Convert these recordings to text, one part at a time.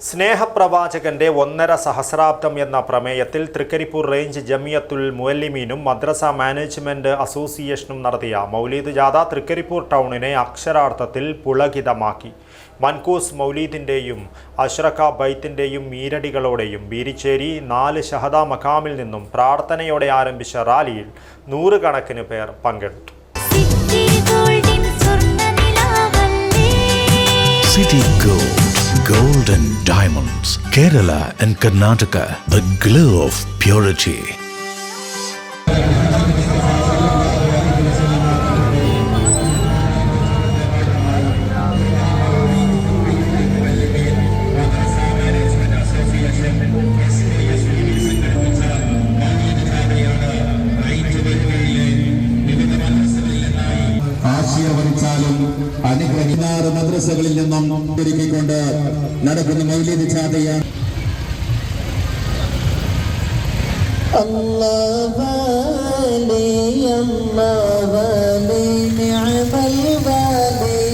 സ്നേഹപ്രവാചകന്റെ ഒന്നര സഹസ്രാബ്ദം എന്ന പ്രമേയത്തിൽ തൃക്കരിപ്പൂർ റേഞ്ച് ജമിയത്തുൽ മുഅല്ലിമീനും മദ്രസ മാനേജ്മെന്റ് അസോസിയേഷനും നടത്തിയ മൗലീദ് ജാഥ തൃക്കരിപ്പൂർ ടൗണിനെ അക്ഷരാർത്ഥത്തിൽ പുളകിതമാക്കി. മൻകൂസ് മൗലീദിന്റെയും അഷ്റഖ ബൈത്തിന്റെയും മീരടികളോടെയും ബീരിച്ചേരി നാല് ഷഹദ മഖാമിൽ നിന്നും പ്രാർത്ഥനയോടെ ആരംഭിച്ച റാലിയിൽ നൂറുകണക്കിന് പേർ പങ്കെടുത്തു. സിറ്റി ഗോൾഡിൻ സ്വർണ നിലാവല്ലേ city Diamonds, Kerala and Karnataka, the glow of purity. അനുഗ്രഹിനാറ് മദ്രസകളിൽ നിന്നും ഒരുക്കിക്കൊണ്ട് നടക്കുന്ന മൗലിക ജാഥയാണ് الله والي الله والي نعم الوالي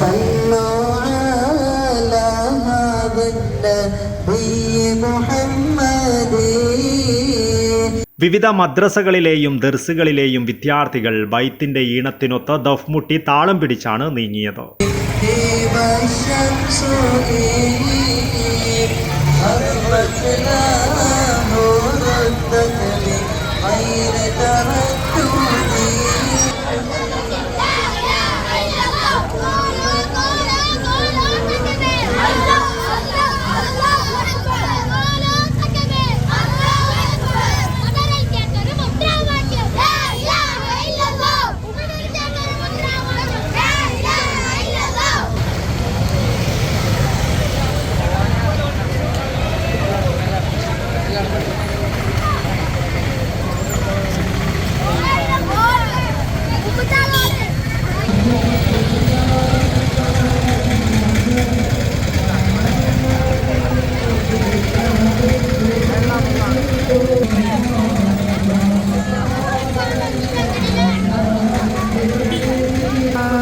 صلوا على هذا النبي محمد വിവിധ മദ്രസകളിലെയും ദർസുകളിലെയും വിദ്യാർത്ഥികൾ ബൈത്തിന്റെ ഈണത്തിനൊത്ത് ദഫ്മുട്ടി താളം പിടിച്ചാണ് നീങ്ങിയത്.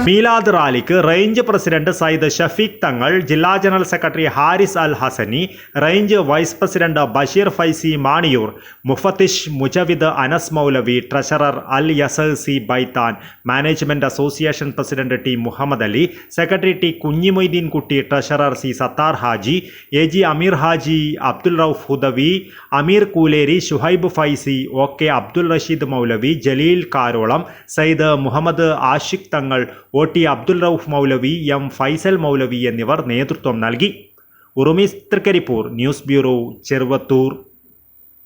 മീലാദ് റാലിക്ക് റേഞ്ച് പ്രസിഡന്റ് സയ്യിദ് ഷഫീഖ് തങ്ങൾ ജില്ലാ general secretary Haris Al Hasani range vice president Basheer Faizy Maniyur മുഫത്തിഷ് Mujavid Anas Maulavi treasurer Al Yasal C Baithan management association president T Muhammad Ali secretary T Kunhimoideen Kutty treasurer C Sattar Haji A G Ameer Haji Abdul Rauf Hudawi Ameer Kooleri Shuhaib Faizy O K Abdul Rasheed Maulavi Jaleel Karolam Sayyid Muhammad Ashiq Thangal O T Abdul Rauf Maulavi M Faisal Maulavi എന്നിവർ നേതൃത്വം നൽകി. Urumees Trikaripur news bureau Cheruvathur.